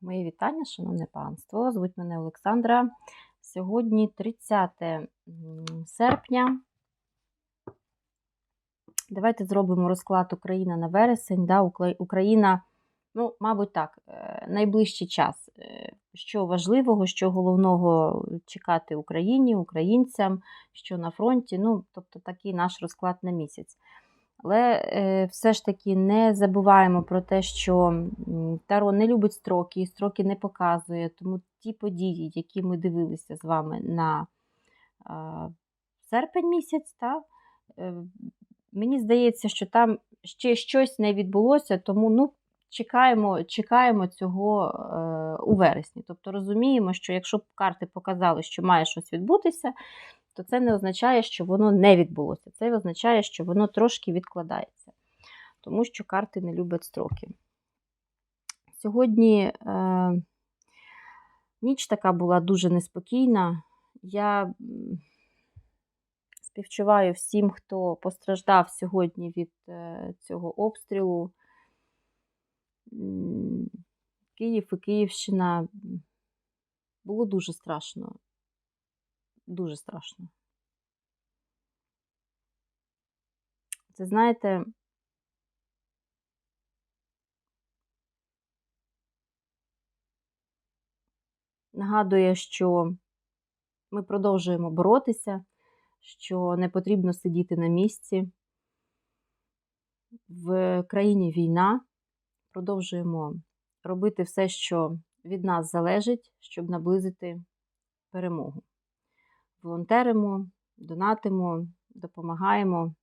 Мої вітання, шановне панство. Звуть мене Олександра. Сьогодні 30 серпня. Давайте зробимо розклад Україна на вересень. Да? Україна, ну, мабуть, так, е, найближчий час. Е, Що важливого, що головного чекати Україні, українцям, що на фронті. Ну, тобто такий наш розклад на місяць. Але е, все ж таки не забуваємо про те, що Таро не любить строки, і строки не показує. Тому ті події, які ми дивилися з вами на серпень місяць, та, е, мені здається, що там ще щось не відбулося, тому ну, чекаємо, чекаємо цього е, у вересні. Тобто розуміємо, що якщо б карти показали, що має щось відбутися, то це не означає, що воно не відбулося. Це означає, що воно трошки відкладається, тому що карти не люблять строки. Сьогодні е, ніч така була дуже неспокійна. Я співчуваю всім, хто постраждав сьогодні від е, цього обстрілу. Київ і Київщина було дуже страшно. Дуже страшно. Це знаєте, нагадує, що ми продовжуємо боротися, що не потрібно сидіти на місці. В країні війна. Продовжуємо робити все, що від нас залежить, щоб наблизити перемогу. Волонтеримо, донатимо, допомагаємо,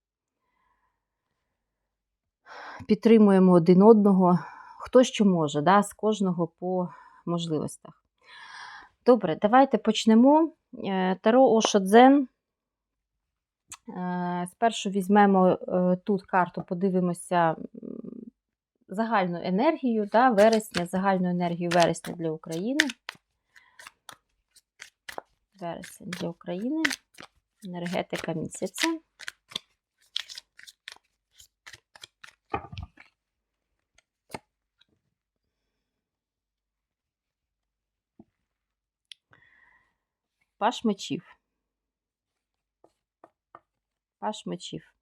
підтримуємо один одного, хто що може, да, з кожного по можливостях. Добре, давайте почнемо. Е, Таро Ошодзен. Е, Спершу візьмемо е, тут карту, подивимося загальну енергію да, вересня, загальну енергію вересня для України. Вересень для України. Енергетика місяця. Паш мечів. Паш мечів.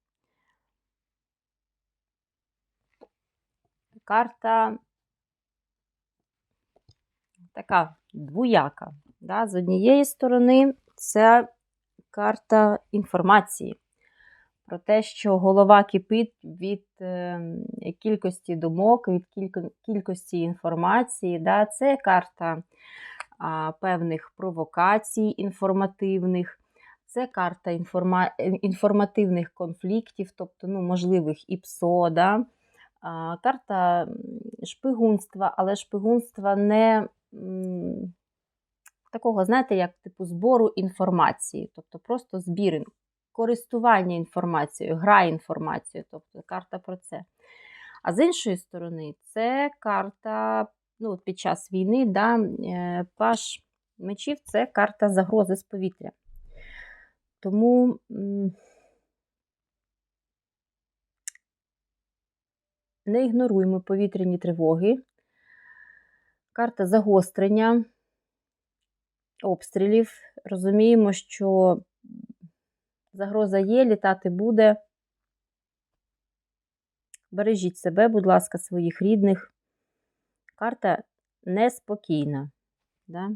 Карта така двояка. Да? З однієї сторони, це карта інформації про те, що голова кипить від е, кількості думок, від кількості інформації. Да? Це карта а, певних провокацій інформативних. Це карта інформа... інформативних конфліктів, тобто ну, можливих і ПСО, да? карта шпигунства, але шпигунства не такого, знаєте, як типу збору інформації, тобто просто збір, користування інформацією, гра інформацією, тобто карта про це. А з іншої сторони, це карта ну, під час війни, да, е, паш мечів це карта загрози з повітря. Тому не ігноруємо повітряні тривоги. Карта загострення обстрілів. Розуміємо, що загроза є, літати буде. Бережіть себе, будь ласка, своїх рідних. Карта неспокійна. Да?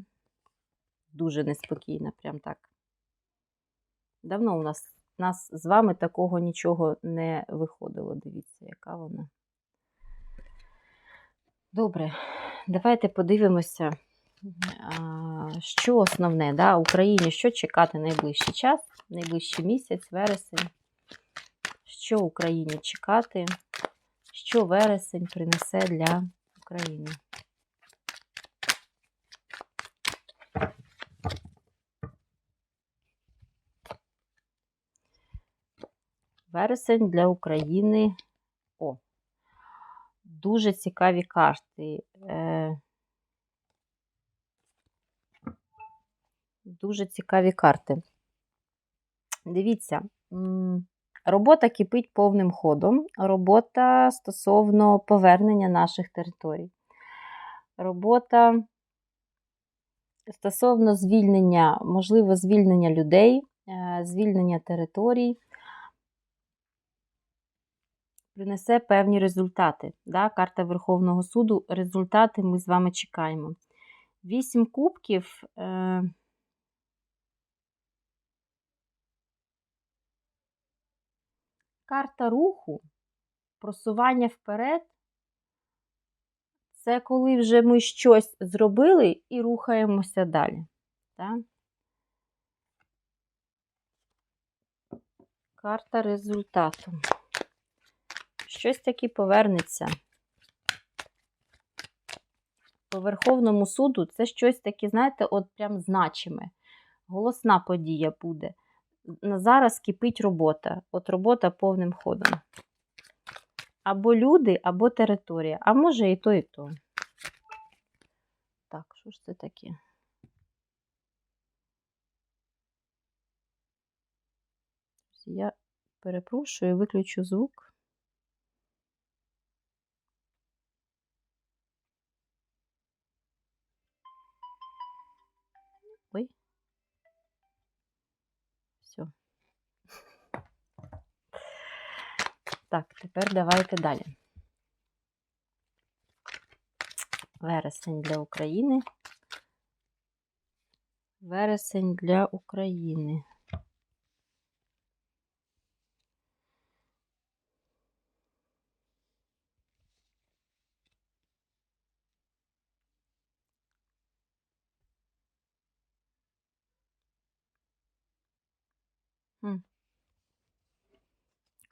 Дуже неспокійна, прям так. Давно у нас, нас з вами такого нічого не виходило. Дивіться, яка вона. Добре, давайте подивимося, що основне да, Україні, що чекати найближчий час, найближчий місяць, вересень. Що Україні чекати, що вересень принесе для України. Вересень для України. О, дуже цікаві карти. Е, дуже цікаві карти. Дивіться, робота кипить повним ходом. Робота стосовно повернення наших територій. робота стосовно звільнення, можливо, звільнення людей, е, звільнення територій. Принесе певні результати. Да? Карта Верховного суду. Результати ми з вами чекаємо. Вісім кубків. Е... Карта руху, просування вперед. Це коли вже ми щось зробили і рухаємося далі. Так? Карта результату. Щось таки повернеться. По Верховному суду це щось таке, знаєте, от прям значиме. Голосна подія буде. На зараз кипить робота. От робота повним ходом. Або люди, або територія. А може і то, і то. Так, що ж це таке? Я перепрошую, виключу звук. Так, тепер давайте далі. Вересень для України. Вересень для України.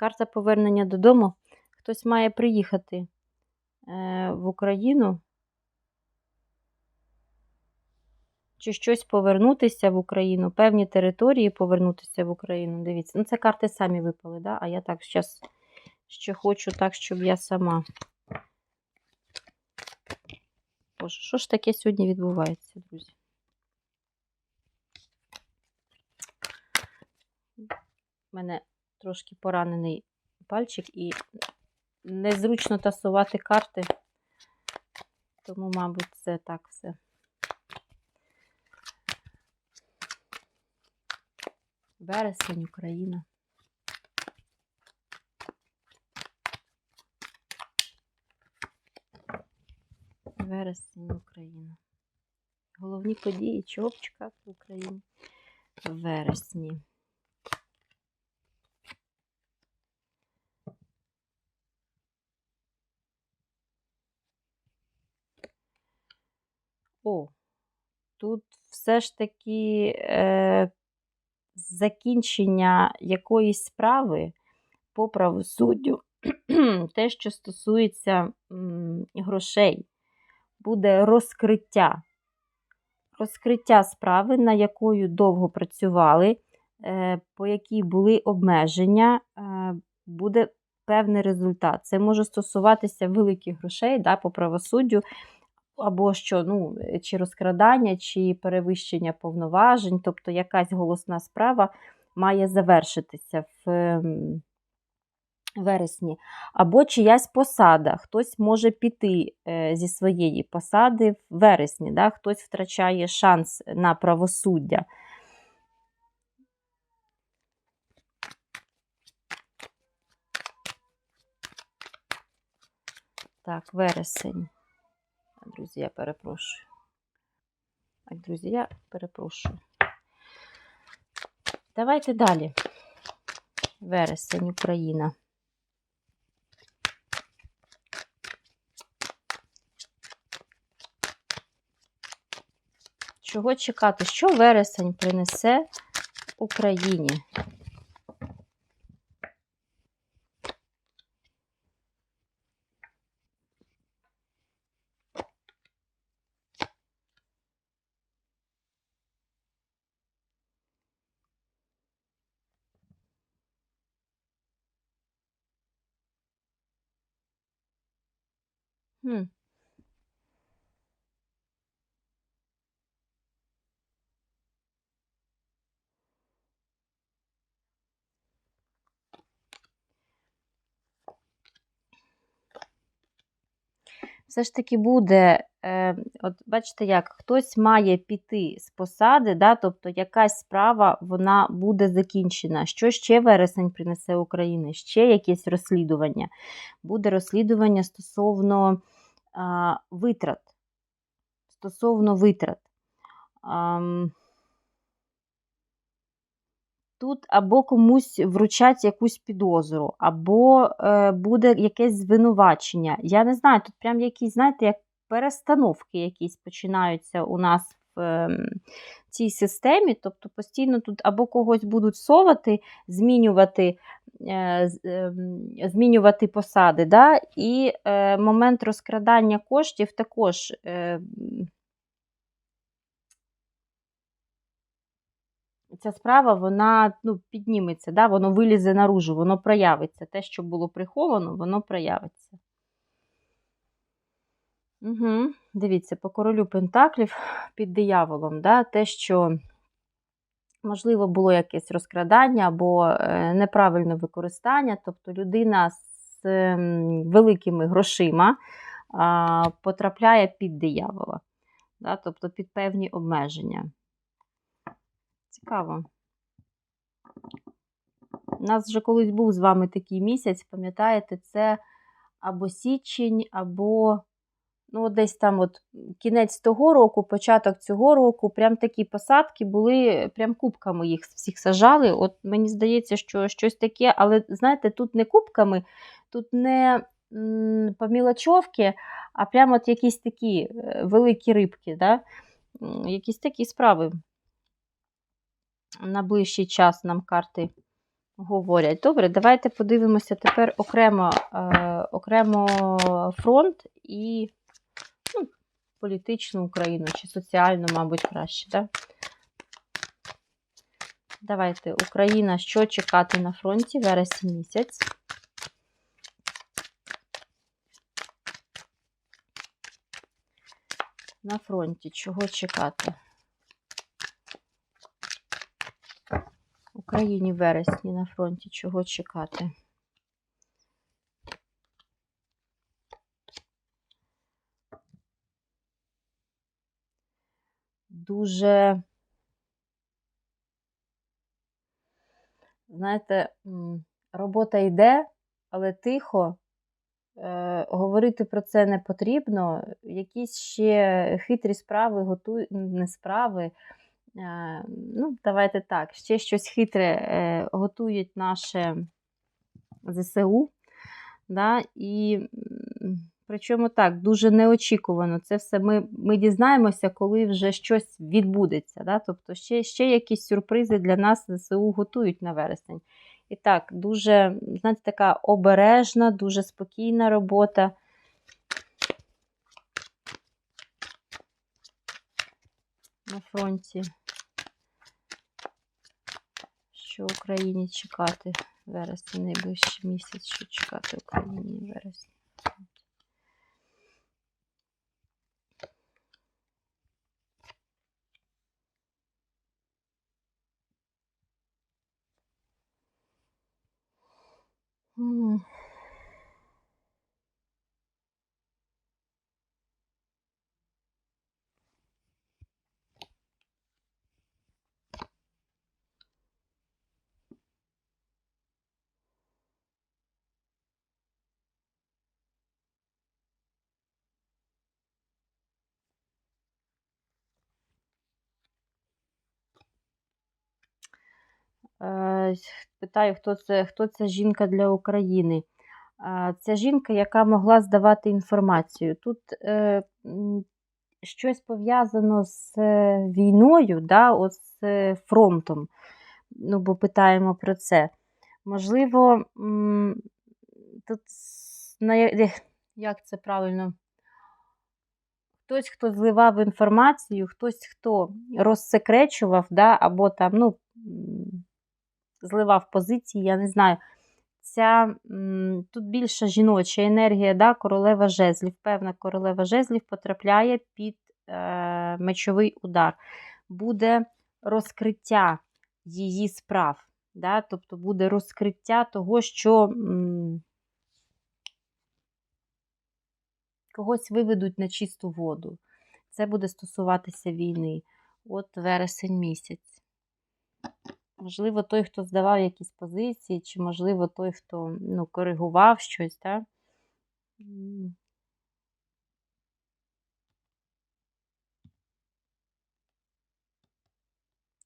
Карта повернення додому. Хтось має приїхати е, в Україну. Чи щось повернутися в Україну, певні території повернутися в Україну. Дивіться, ну це карти самі випали, да? а я так зараз ще хочу так, щоб я сама. Боже, що ж таке сьогодні відбувається, друзі? У мене трошки поранений пальчик і незручно тасувати карти, тому, мабуть, це так все. Вересень, Україна. Вересень, Україна. Головні події, чого в Україні вересні. О, тут все ж таки е, закінчення якоїсь справи по правосуддю, те, що стосується м, грошей, буде розкриття. Розкриття справи, на якою довго працювали, е, по якій були обмеження, е, буде певний результат. Це може стосуватися великих грошей да, по правосуддю або що, ну, чи розкрадання, чи перевищення повноважень, тобто якась голосна справа має завершитися в ем, вересні. Або чиясь посада, хтось може піти е, зі своєї посади в вересні, да? хтось втрачає шанс на правосуддя. Так, вересень. Друзі, я перепрошую. Так, друзі, я перепрошую. Давайте далі. Вересень, Україна. Чого чекати? Що вересень принесе Україні? Хм. все ж таки буде, е, от бачите, як хтось має піти з посади, да, тобто якась справа вона буде закінчена. Що ще вересень принесе Україні? Ще якесь розслідування. Буде розслідування стосовно витрат. Стосовно витрат. Тут або комусь вручать якусь підозру, або е, буде якесь звинувачення. Я не знаю, тут прям якісь, знаєте, як перестановки якісь починаються у нас в е, цій системі. Тобто постійно тут або когось будуть совати, змінювати змінювати посади. да? І е, момент розкрадання коштів також. Е, ця справа вона ну, підніметься, да? воно вилізе наружу, воно проявиться. Те, що було приховано, воно проявиться. Угу. Дивіться, по королю Пентаклів під дияволом, да? те, що, можливо, було якесь розкрадання або е, неправильне використання, тобто людина з е, великими грошима потрапляє під диявола, тобто під певні обмеження. Цікаво. У нас вже колись був з вами такий місяць, пам'ятаєте, це або січень, або ну, десь там от кінець того року, початок цього року, прям такі посадки були, прям кубками їх всіх сажали. От Мені здається, що щось таке, але знаєте, тут не кубками, тут не помілочовки, а прямо от якісь такі е, великі рибки. да? Якісь такі справи на ближчий час нам карти говорять. Добре, давайте подивимося тепер окремо е, окремо фронт і політичну Україну чи соціальну, мабуть, краще. Да? Давайте Україна, що чекати на фронті вересень місяць. На фронті чого чекати? Україні вересні на фронті чого чекати? Дуже, знаєте, робота йде, але тихо. Е, говорити про це не потрібно. Якісь ще хитрі справи готують, не справи. Е, ну, давайте так, ще щось хитре е, готують наше ЗСУ. Да, І причому так, дуже неочікувано. Це все ми ми дізнаємося, коли вже щось відбудеться. Да? Тобто ще ще якісь сюрпризи для нас ЗСУ готують на вересень. І так, дуже, знаєте, така обережна, дуже спокійна робота. На фронті що Україні чекати вересень, найближчий місяць, що чекати Україні вересні. 嗯。Питаю, хто це хто це жінка для України. Це жінка, яка могла здавати інформацію. Тут е, щось пов'язано з е, війною, да, з фронтом. Ну, бо питаємо про це. Можливо, тут як це правильно? Хтось, хто зливав інформацію, хтось, хто розсекречував, да, або там, ну, зливав позиції, я не знаю. Ця, Тут більша жіноча енергія, да, королева жезлів. Певна королева жезлів потрапляє під е, мечовий удар. Буде розкриття її справ. Да, Тобто буде розкриття того, що. М когось виведуть на чисту воду. Це буде стосуватися війни. От вересень місяць. Можливо, той, хто здавав якісь позиції, чи, можливо, той, хто ну, коригував щось, так?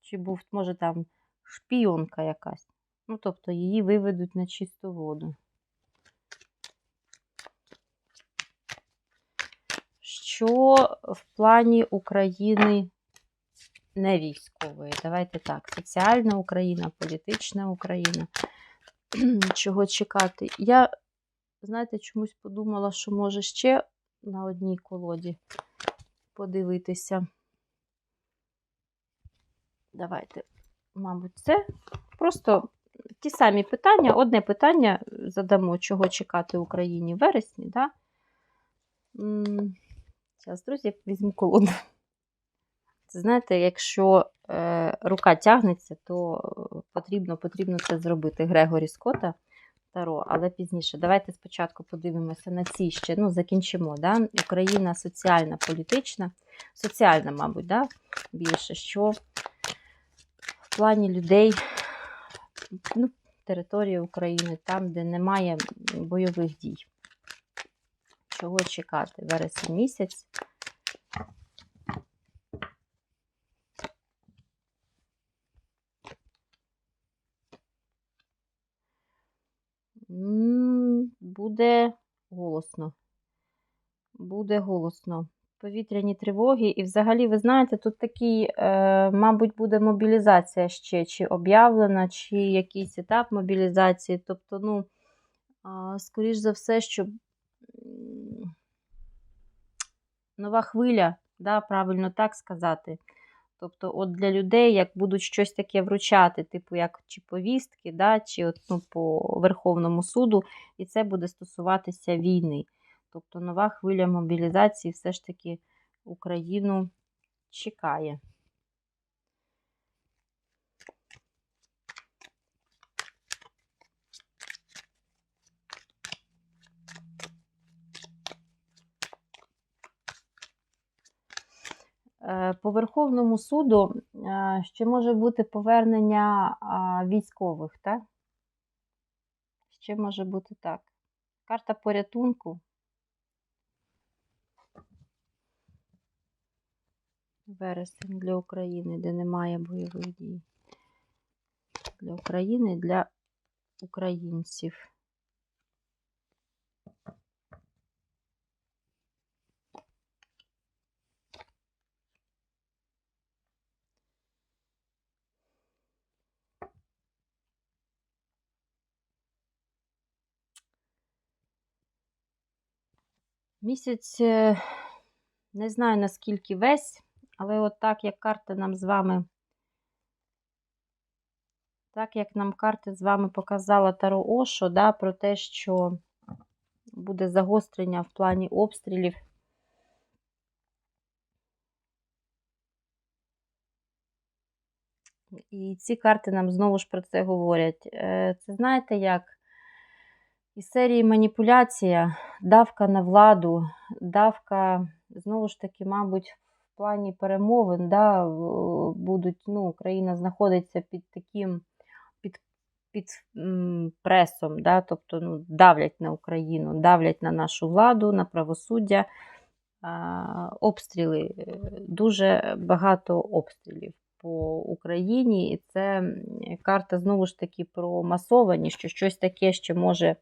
Чи був, може, там шпіонка якась. Ну, тобто її виведуть на чисту воду. Що в плані України не військової? Давайте так. Соціальна Україна, політична Україна. Чого чекати? Я, знаєте, чомусь подумала, що може ще на одній колоді подивитися. Давайте, мабуть, це просто ті самі питання. Одне питання задамо, чого чекати Україні в вересні. Да? Зараз, друзі, візьму колоду. Це знаєте, якщо е, рука тягнеться, то потрібно потрібно це зробити. Грегорі Скотта Таро, але пізніше. Давайте спочатку подивимося на ці ще. Ну, закінчимо. Да? Україна соціальна, політична, соціальна, мабуть, да? більше, що в плані людей, ну, території України, там, де немає бойових дій. Чого чекати? Вересень місяць. Буде голосно. Буде голосно. Повітряні тривоги. І взагалі, ви знаєте, тут такий, е, мабуть, буде мобілізація ще, чи об'явлена, чи якийсь етап мобілізації. Тобто, ну, скоріш за все, що нова хвиля, да, правильно так сказати. Тобто, от для людей, як будуть щось таке вручати, типу як чи повістки, да, чи от, ну, по Верховному суду, і це буде стосуватися війни. Тобто нова хвиля мобілізації все ж таки Україну чекає. По Верховному суду е, ще може бути повернення військових, так? Ще може бути так. Карта порятунку. Вересень для України, де немає бойових дій. Для України, для українців. Місяць, е, не знаю наскільки весь, але от так, як карти нам з вами, так як нам карти з вами показала Таро Ошо, да, про те, що буде загострення в плані обстрілів. І ці карти нам знову ж про це говорять. Е, це знаєте як? Із серії маніпуляція, давка на владу, давка, знову ж таки, мабуть, в плані перемовин да, будуть, ну, Україна знаходиться під таким під, під пресом, да, тобто ну, давлять на Україну, давлять на нашу владу, на правосуддя. Обстріли, дуже багато обстрілів по Україні, і це карта знову ж таки про масовані, що щось таке ще може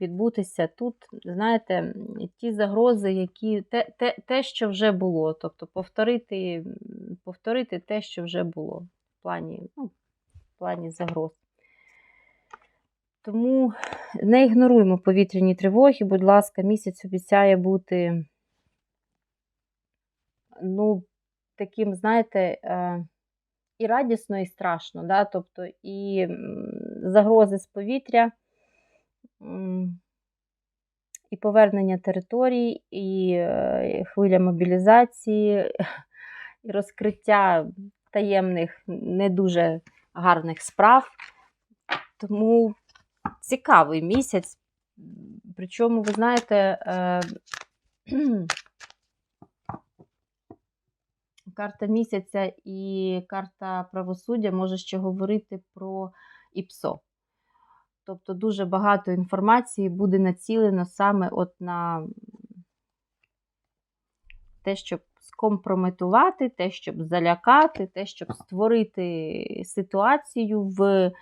відбутися. Тут, знаєте, ті загрози, які те, те, те що вже було, тобто повторити повторити те, що вже було в плані, ну, в плані загроз. Тому не ігноруємо повітряні тривоги, будь ласка, місяць обіцяє бути, ну, таким, знаєте, е, і радісно, і страшно. Да? Тобто і загрози з повітря, і повернення територій, і е, хвиля мобілізації, і розкриття таємних, не дуже гарних справ. Тому цікавий місяць. Причому, ви знаєте, е, Карта місяця і карта правосуддя може ще говорити про ІПСО. Тобто дуже багато інформації буде націлено саме от на те, щоб скомпрометувати, те, щоб залякати, те, щоб створити ситуацію в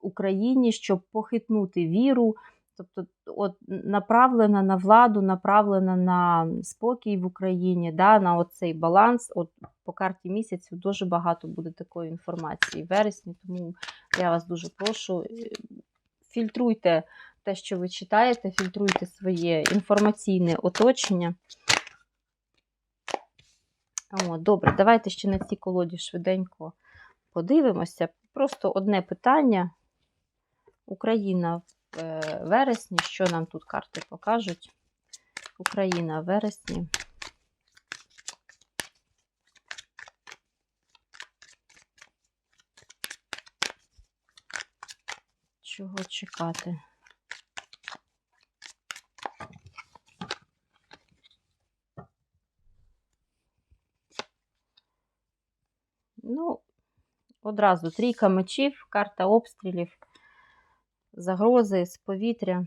Україні, щоб похитнути віру. Тобто, от направлена на владу, направлена на спокій в Україні, да, на оцей баланс. От По карті місяцю дуже багато буде такої інформації в вересні, тому я вас дуже прошу, фільтруйте те, що ви читаєте, фільтруйте своє інформаційне оточення. О, Добре, давайте ще на цій колоді швиденько подивимося. Просто одне питання. Україна е, вересні. Що нам тут карти покажуть? Україна в вересні. Чого чекати? Ну, одразу трійка мечів, карта обстрілів, загрози з повітря.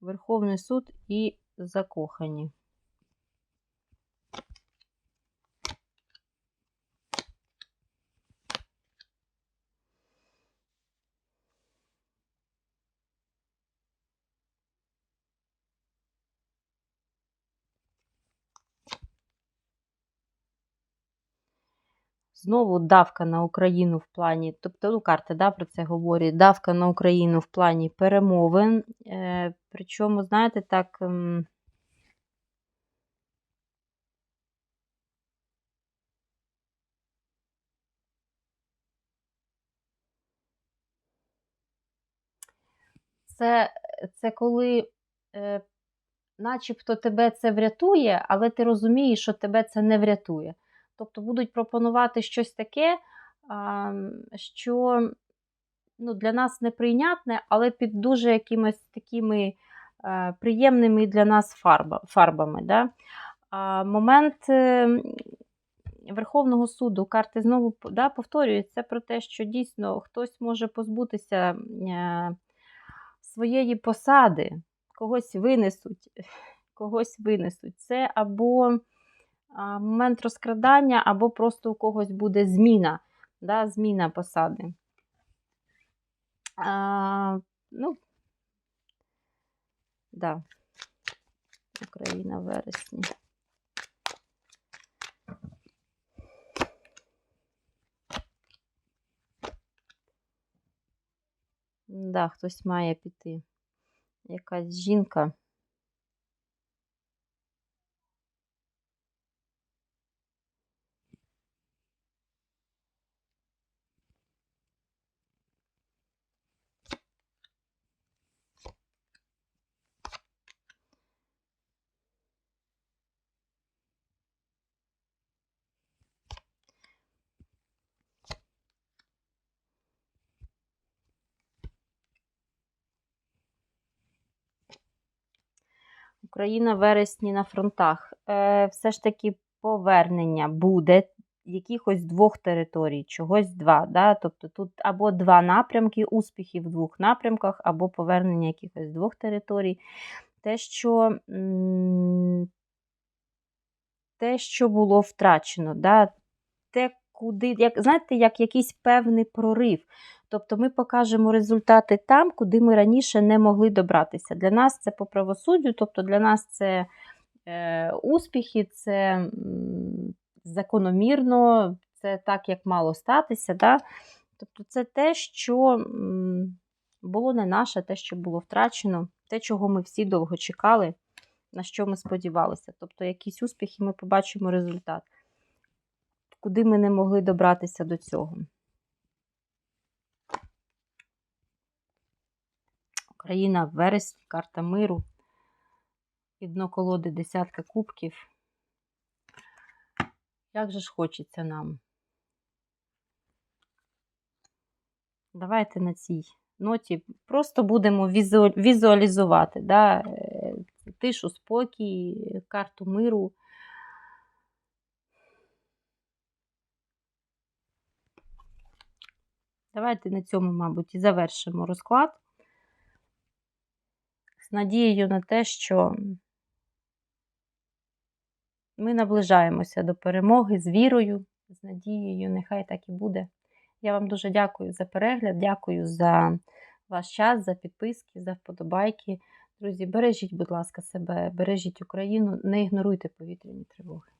Верховний суд і закохані. Знову давка на Україну в плані, тобто ну, карти да, про це говорять, давка на Україну в плані перемовин. Е, Причому, знаєте, так. Ем, Це це коли е, начебто тебе це врятує, але ти розумієш, що тебе це не врятує. Тобто будуть пропонувати щось таке, що ну, для нас неприйнятне, але під дуже якимись такими е, приємними для нас фарбами. Да? Момент е, Верховного суду карти знову да, повторюються про те, що дійсно хтось може позбутися е, своєї посади, когось винесуть, когось винесуть. Це або момент розкрадання, або просто у когось буде зміна, да, зміна посади. А, Ну, да, Україна в вересні. Да, хтось має піти. Якась жінка. Україна в вересні на фронтах. Е, Все ж таки повернення буде якихось двох територій, чогось два. Да? Тобто тут або два напрямки, успіхи в двох напрямках, або повернення якихось двох територій. Те, що те, що було втрачено, да? те, куди, як, знаєте, як якийсь певний прорив. Тобто ми покажемо результати там, куди ми раніше не могли добратися. Для нас це по правосуддю, тобто для нас це е, успіхи, це закономірно, це так, як мало статися. Да? Тобто це те, що було не наше, те, що було втрачено, те, чого ми всі довго чекали, на що ми сподівалися. Тобто, якісь успіхи ми побачимо результат, куди ми не могли добратися до цього. Країна вересні, карта миру. І дно колоди десятка кубків. Як же ж хочеться нам? Давайте на цій ноті просто будемо візу- візуалізувати да, е, тишу, спокій, карту миру. Давайте на цьому, мабуть, і завершимо розклад. Надією на те, що ми наближаємося до перемоги з вірою, з надією, нехай так і буде. Я вам дуже дякую за перегляд, дякую за ваш час, за підписки, за вподобайки. Друзі, бережіть, будь ласка, себе, бережіть Україну, не ігноруйте повітряні тривоги.